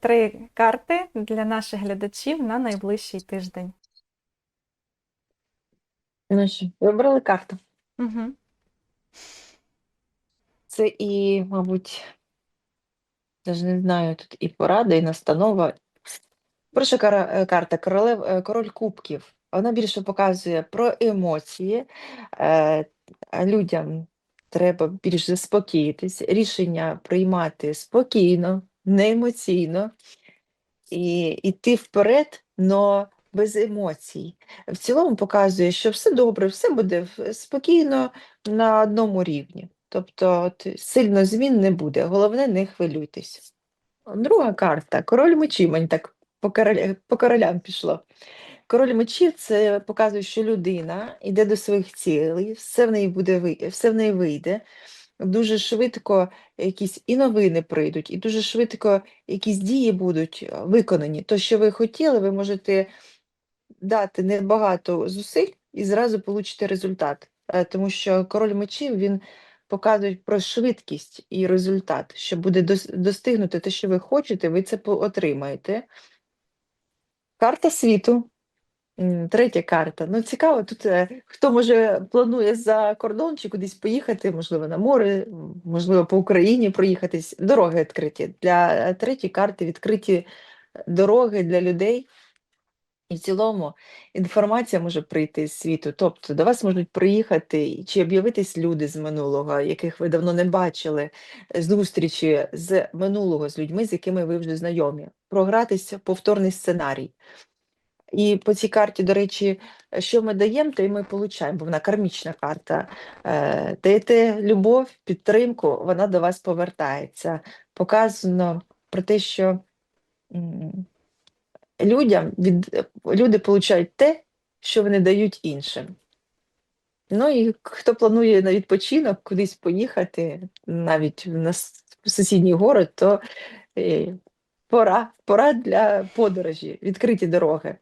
три карти для наших глядачів на найближчий тиждень. Ну що, вибрали карту. Угу. Це і, мабуть, навіть не знаю, тут і порада, і настанова. Перша кара- е, карта королев, е, король кубків. Вона більше показує про емоції. Е, а людям треба більш заспокоїтись, рішення приймати спокійно, не емоційно, і йти вперед, але без емоцій. В цілому показує, що все добре, все буде спокійно на одному рівні. Тобто сильно змін не буде. Головне, не хвилюйтесь. Друга карта король мечів. Мені так по, короля, по королям пішло. Король мечів це показує, що людина йде до своїх цілей, все в неї буде все в неї вийде. Дуже швидко якісь і новини прийдуть, і дуже швидко якісь дії будуть е, виконані. То, що ви хотіли, ви можете дати небагато зусиль і зразу получите результат. Е, Тому що король мечів він показує про швидкість і результат, що буде достигнути те, що ви хочете, ви це отримаєте. Карта світу. Третя карта. Ну, цікаво, тут е, хто може планує за кордон чи кудись поїхати, можливо, на море, можливо, по Україні проїхатись. Дороги відкриті. Для е, третьої карти відкриті е, дороги для людей. І в цілому інформація може прийти з світу. Тобто до вас можуть приїхати чи об'явитись люди з минулого, яких ви давно не бачили, зустрічі з минулого з людьми, з якими ви вже знайомі, програтися повторний сценарій. І по цій карті, до речі, що ми даємо, то і ми получаємо, бо вона кармічна карта. Е, Даєте любов, підтримку, вона до вас повертається. Показано про те, що людям від, люди получають те, що вони дають іншим. Ну і хто планує на відпочинок кудись поїхати, навіть в сусідній город, то е, пора, пора для подорожі, відкриті дороги.